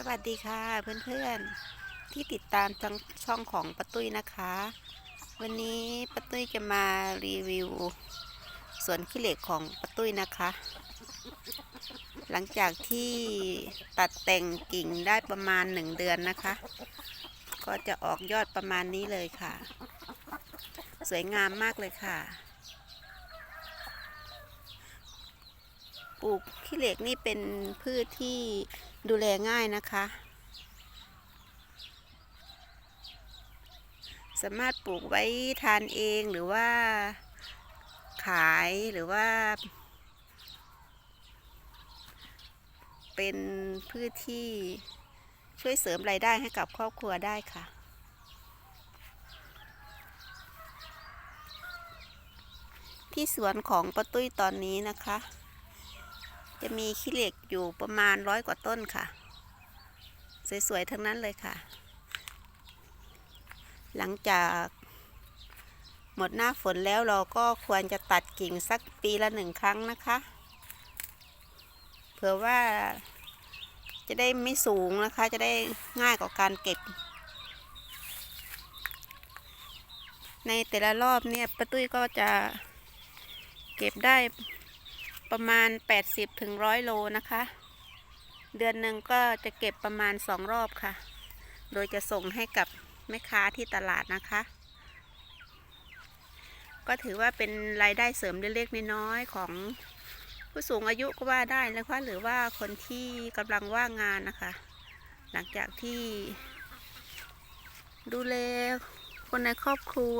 สวัสดีค่ะเพื่อนๆที่ติดตามช่องช่องของป้าตุ้ยนะคะ วันนี้ป้าตุ้ยจะมารีวิวสวนขี้เหล็กของป้าตุ้ยนะคะ หลังจากที่ตัดแต่งกิ่งได้ประมาณหนึ่งเดือนนะคะ ก็จะออกยอดประมาณนี้เลยค่ะ สวยงามมากเลยค่ะ ปลูกขี้เหล็กนี่เป็นพืชที่ดูแลง่ายนะคะ สามารถปลูกไว้ทานเองหรือว่า ขายหรือว่า เป็นพืชที่ช่วยเสริมรายได้ให้กับครอบครัวได้ค่ะที่สวนของป้าตุ้ยตอนนี้นะคะ จะมีขี้เหล็กอยู่ประมาณร้อยกว่าต้นค่ะ สวยๆ ทั้งนั้นเลยค่ะ หลังจากหมดหน้าฝนแล้วเราก็ควรจะตัดกิ่งสักปีละหนึ่งครั้งนะคะ เผื่อว่าจะได้ไม่สูงนะคะ จะได้ง่ายกว่าการเก็บ ในแต่ละรอบเนี่ยป้าตุ้ยก็จะเก็บได้ ประมาณ 80ถึง100โลนะคะ เดือนหนึ่งก็จะเก็บประมาณ2รอบค่ะ โดยจะส่งให้กับแม่ค้าที่ตลาดนะคะ ก็ถือว่าเป็นรายได้เสริมเล็กๆน้อยๆของผู้สูงอายุก็ว่าได้นะคะหรือว่าคนที่กำลังว่างงานนะคะ หลังจากที่ดูแลคนในครอบครัว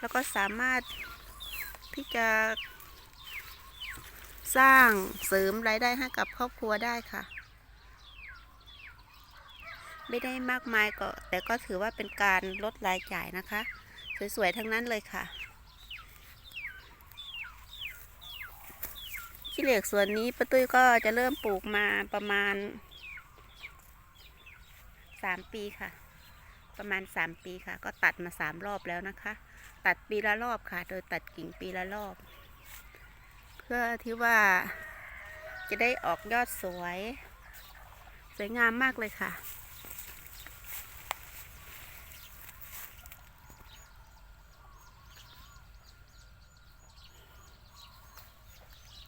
แล้วก็สามารถที่จะ สร้างเสริมรายได้ให้กับครอบครัวได้ค่ะ ไม่ได้มากมายก็แต่ก็ถือว่าเป็นการลดรายจ่ายนะคะ สวยๆทั้งนั้นเลยค่ะขี้เหล็กส่วนนี้ป้าตุ้ยก็จะเริ่มปลูกมาประมาณสามปีค่ะ ประมาณสามปีค่ะ ก็ตัดมาสามรอบแล้วนะคะ ตัดปีละรอบค่ะ โดยตัดกิ่งปีละรอบ เพื่อที่ว่าจะได้ออกยอดสวย สวยงามมากเลยค่ะ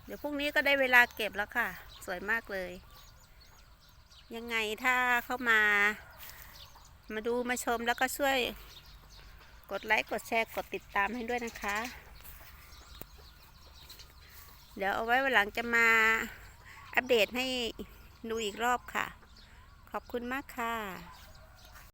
เดี๋ยวพรุ่งนี้ก็ได้เวลาเก็บแล้วค่ะ สวยมากเลย ยังไงถ้าเข้ามา มาดูมาชมแล้วก็ช่วย กดไลค์ กดแชร์ กดติดตามให้ด้วยนะคะ เดี๋ยวเอาไว้วันหลังจะมาอัปเดตให้ดูอีกรอบค่ะ ขอบคุณมากค่ะ